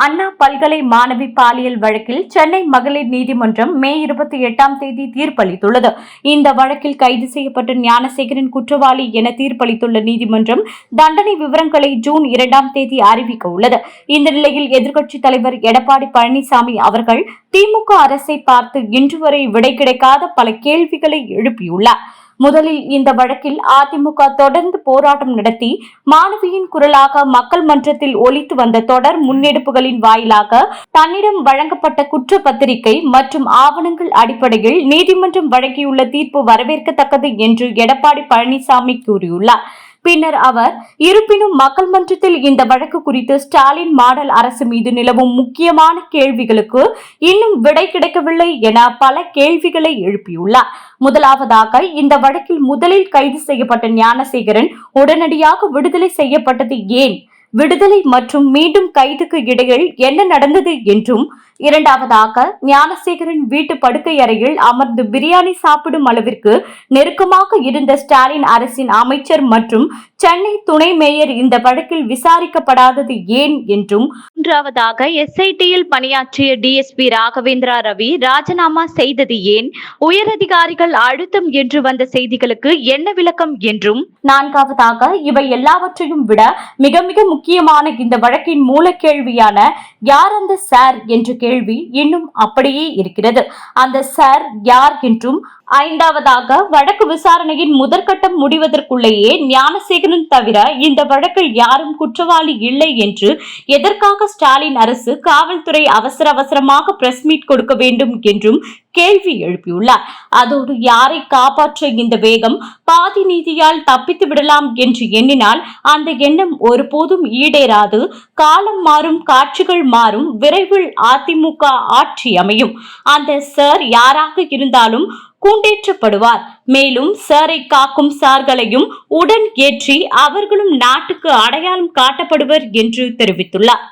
அண்ணா பல்கலை மாணவி பாலியல் வழக்கில் சென்னை மகளிர் நீதிமன்றம் மே இருபத்தி எட்டாம் தேதி தீர்ப்பளித்துள்ளது. இந்த வழக்கில் கைது செய்யப்பட்ட ஞானசேகரன் குற்றவாளி என தீர்ப்பளித்துள்ள நீதிமன்றம் தண்டனை விவரங்களை ஜூன் இரண்டாம் தேதி அறிவிக்க உள்ளது இந்த நிலையில் எதிர்க்கட்சித் தலைவர் எடப்பாடி பழனிசாமி அவர்கள் திமுக அரசை பார்த்து இன்று வரை விடை கிடைக்காத பல கேள்விகளை எழுப்பியுள்ளார். முதலில் இந்த வழக்கில் அதிமுக தொடர்ந்து போராட்டம் நடத்தி மாணவியின் குரலாக மக்கள் மன்றத்தில் ஒலித்து வந்த தொடர் முன்னெடுப்புகளின் வாயிலாக தன்னிடம் வழங்கப்பட்ட குற்றப்பத்திரிகை மற்றும் ஆவணங்கள் அடிப்படையில் நீதிமன்றம் வழங்கியுள்ள தீர்ப்பு வரவேற்கத்தக்கது என்று எடப்பாடி பழனிசாமி கூறியுள்ளார். பின்னர் அவர் இருப்பினும் மக்கள் மன்றத்தில் இந்த வழக்கு குறித்து ஸ்டாலின் மாடல் அரசு மீது நிலவும் முக்கியமான கேள்விகளுக்கு இன்னும் விடை கிடைக்கவில்லை என பல கேள்விகளை எழுப்பியுள்ளார். முதலாவதாக இந்த வழக்கில் முதலில் கைது செய்யப்பட்ட ஞானசேகரன் உடனடியாக விடுதலை செய்யப்பட்டது ஏன்? விடுதலை மற்றும் மீண்டும் கைதுக்கு இடையில் என்ன நடந்தது என்றும் இரண்டாவதாக ஞானசேகரன் வீட்டு படுக்கை அறையில் அமர்ந்து பிரியாணி சாப்பிடும் அளவிற்கு நெருக்கமாக இருந்த ஸ்டாலின் அரசின் அமைச்சர் மற்றும் சென்னை துணை மேயர் இந்த வழக்கில் விசாரிக்கப்படாதது ஏன் என்றும் மூன்றாவதாக எஸ்ஐடியில் பணியாற்றிய டிஎஸ்பி ராகவேந்திரா ரவி ராஜினாமா செய்தது ஏன்? உயரதிகாரிகள் அழுத்தம் என்று வந்த செய்திகளுக்கு என்ன விளக்கம் என்றும்? நான்காவதாக இவை எல்லாவற்றையும் விட மிக மிக முக்கியமான இந்த வழக்கின் மூல கேள்வியான யார் அந்த சார் என்ற கேள்வி இன்னும் அப்படியே இருக்கிறது. அந்த சார் யார் என்றும் ஐந்தாவதாக வழக்கு விசாரணையின் முதற்கட்டம் முடிவதற்குள்ளேயே ஞானசேகரன் தவிர இந்த வழக்கில் யாரும் குற்றவாளி இல்லை என்று எதற்காக ஸ்டாலின் அரசு காவல்துறை அவசர அவசரமாக பிரஸ் மீட் கொடுக்க வேண்டும் என்றும் கேள்வி எழுப்பியுள்ளார். அதோடு யாரை காப்பாற்ற இந்த வேகம் பாதி நீதியால் தப்பித்து விடலாம் என்று எண்ணினால் அந்த எண்ணம் ஒருபோதும் ஈடேறாது. காலம் மாறும் காட்சிகள் மாறும் விரைவில் அதிமுக ஆட்சி அமையும். அந்த சார் யாராக இருந்தாலும் கூண்டேற்றப்படுவார். மேலும் சாரை காக்கும் சார்களையும் உடன் ஏற்றி அவர்களும் நாட்டுக்கு அடையாளம் காட்டப்படுவர் என்று தெரிவித்துள்ளார்.